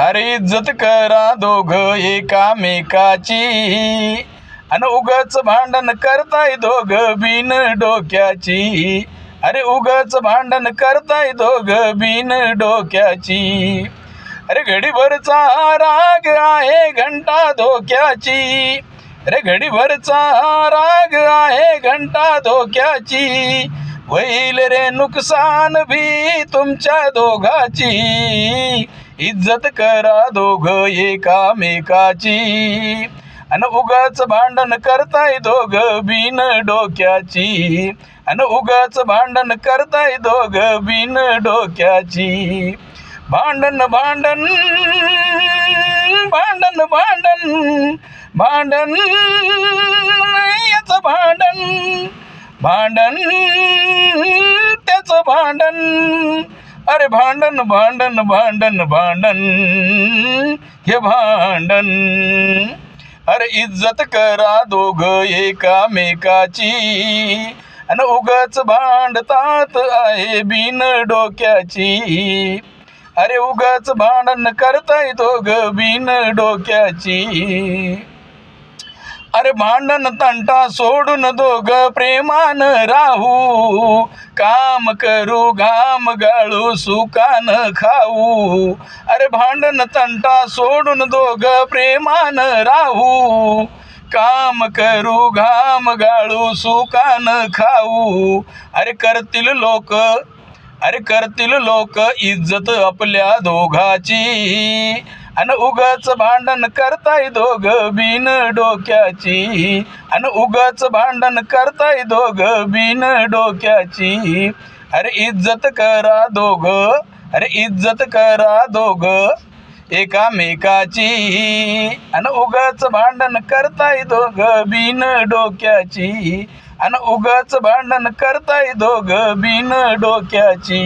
अरे इज्जत करा दोघ एकामेकाची. आणि उगाच भांडण करताय दोघ बिन डोक्याची. अरे उगाच भांडण करताय दोघ बिन डोक्याची. अरे घडीभरचा राग आहे घंटा धोक्याची. अरे घडीभरचा राग आहे घंटा धोक्याची. होईल रे नुकसान भी तुमच्या दोघाची. इज्जत करा दोघ एकामेकाची. अन उगाच भांडण करताय दोघ बिन डोक्याची. अन उगाच भांडण करताय दोघ बिन डोक्याची. भांडण भांडण भांडण भांडण. भांडण याच भांडण. भांडण त्याचं भांडण. अरे भांडण भांडण भांडण भांडण. हे भांडण. अरे इज्जत करा दोघ एकामेकाची. अन उगाच भांडतात आहे बिन डोक्याची. अरे उगाच भांडण करताय दोघ बिन डोक्याची. अरे भांडण तंटा सोडून दोघ प्रेमान राहू. काम करू घाम गाळू सुकान खाऊ. अरे भांडण तंटा सोडून दोघ प्रेमान राहू. काम करू घाम गाळू सुकान खाऊ. अरे करतील लोक अरे करतील लोक इज्जत आपल्या दोघाची. अन उगाच भांडण करताय दोघ बिन डोक्याची. अन उगाच भांडण करताय दोघ बिन डोक्याची. अरे इज्जत करा दोघ अरे इज्जत करा दोघ एकामेकाची. अन उगाच भांडण करताय दोघ बिन डोक्याची. अन उगाच भांडण करताय दोघ बिन डोक्याची.